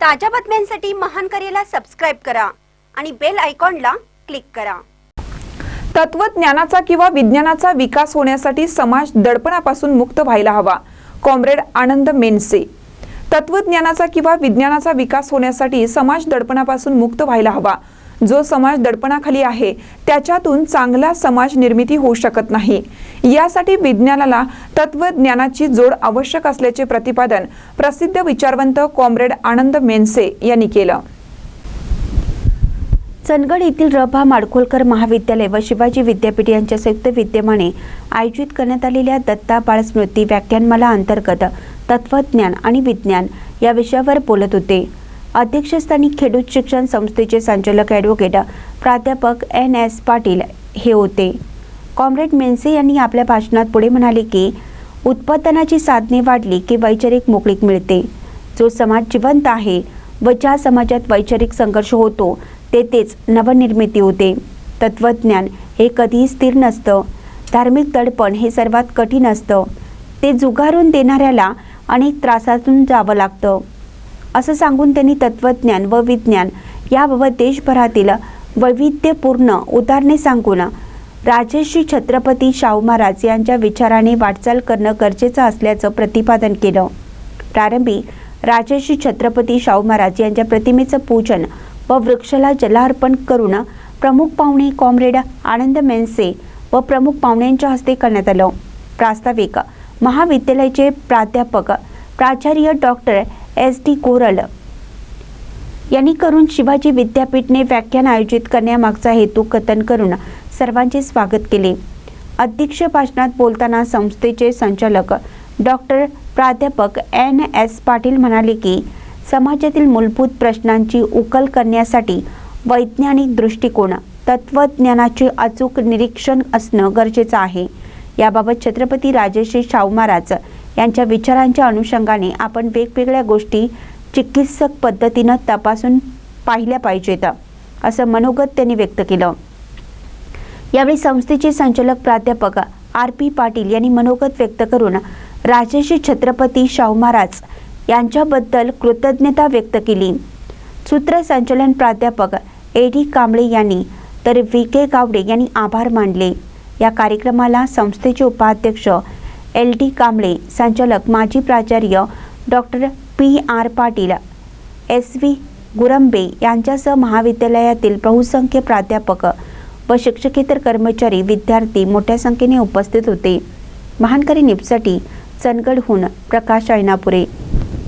ताज्या बातम्यांसाठी महान करेला सबस्क्राईब करा आणि बेल आयकॉनला क्लिक करा. तत्वज्ञानाचा किंवा विज्ञानाचा विकास होण्यासाठी समाज दडपणापासून मुक्त व्हायला हवा. कॉम्रेड आनंद मेनसे. तत्वज्ञानाचा किंवा विज्ञानाचा विकास होण्यासाठी समाज दडपणापासून मुक्त व्हायला हवा. जो समाज दडपणाखाली आहे त्याच्यातून चांगला समाज निर्मिती होऊ शकत नाही. यासाठी विज्ञानाला तत्वज्ञानाची जोड आवश्यक असल्याचे प्रतिपादन प्रसिद्ध विचारवंत कॉम्रेड आनंद मेनसे यांनी केलं. चंदगड येथील रभा माडखोलकर महाविद्यालय व शिवाजी विद्यापीठ यांच्या संयुक्त विद्यमाने आयोजित करण्यात आलेल्या दत्ता बाळ स्मृती व्याख्यानमाला अंतर्गत तत्वज्ञान आणि विज्ञान या विषयावर बोलत होते. अध्यक्षस्थानी खेडूत शिक्षण संस्थेचे संचालक ॲडव्होकेट प्राध्यापक एन एस पाटील हे होते. कॉम्रेड मेन्से यांनी आपल्या भाषणात पुढे म्हणाले की उत्पादनाची साधने वाढली की वैचारिक मोकळीक मिळते. जो समाज जिवंत आहे व ज्या समाजात वैचारिक संघर्ष होतो तेथेच नवनिर्मिती होते. तत्वज्ञान हे कधीही स्थिर नसतं. धार्मिक दडपण हे सर्वात कठीण असतं. ते जुगारून देणाऱ्याला अनेक त्रासातून जावं लागतं. असं सांगून त्यांनी तत्वज्ञान व विज्ञान याबाबत देशभरातील वैविध्यपूर्ण उदाहरणे सांगून राजश्री छत्रपती शाहू महाराज यांच्या विचाराने वाटचाल करणं गरजेचं असल्याचं प्रतिपादन केलं. प्रारंभी राजश्री छत्रपती शाहू महाराज यांच्या प्रतिमेचं पूजन व वृक्षाला जलार्पण करून प्रमुख पाहुणे कॉम्रेड आनंद मेन्से व प्रमुख पाहुण्यांच्या हस्ते करण्यात आलं. प्रास्ताविक महाविद्यालयाचे प्राध्यापक प्राचार्य डॉक्टर एस डी कोरल यांनी करून शिवाजी विद्यापीठने व्याख्यान आयोजित करण्यामागचा हेतू कथन करून सर्वांचे स्वागत केले. अध्यक्ष भाषणात बोलताना संस्थेचे संचालक डॉक्टर प्राध्यापक एन एस पाटील म्हणाले की समाजातील मूलभूत प्रश्नांची उकल करण्यासाठी वैज्ञानिक दृष्टिकोन तत्वज्ञानाचे अचूक निरीक्षण असणं गरजेचं आहे. याबाबत छत्रपती राजेश्री शाहू महाराज यांच्या विचारांच्या अनुषंगाने आपण वेगवेगळ्या गोष्टी चिकित्सक पद्धतीनं तपासून पाहिल्या पाहिजेत असं मनोगत त्यांनी व्यक्त केलं. यावेळी संस्थेचे संचालक प्राध्यापक आर पी पाटील यांनी मनोगत व्यक्त करून राजर्षी छत्रपती शाहू महाराज यांच्याबद्दल कृतज्ञता व्यक्त केली. सूत्रसंचालन प्राध्यापक ए डी कांबळे यांनी तर व्ही के गावडे यांनी आभार मानले. या कार्यक्रमाला संस्थेचे उपाध्यक्ष एल डी कांबळे संचालक माजी प्राचार्य doctor P. R. Patil. S. V. Gurambe यांच्यासह महाविद्यालयातील बहुसंख्य प्राध्यापक व शिक्षकेतर कर्मचारी विद्यार्थी मोठ्या संख्येने उपस्थित होते. महानकरी निपसाठी चंदगडहून प्रकाश ऐनापुरे.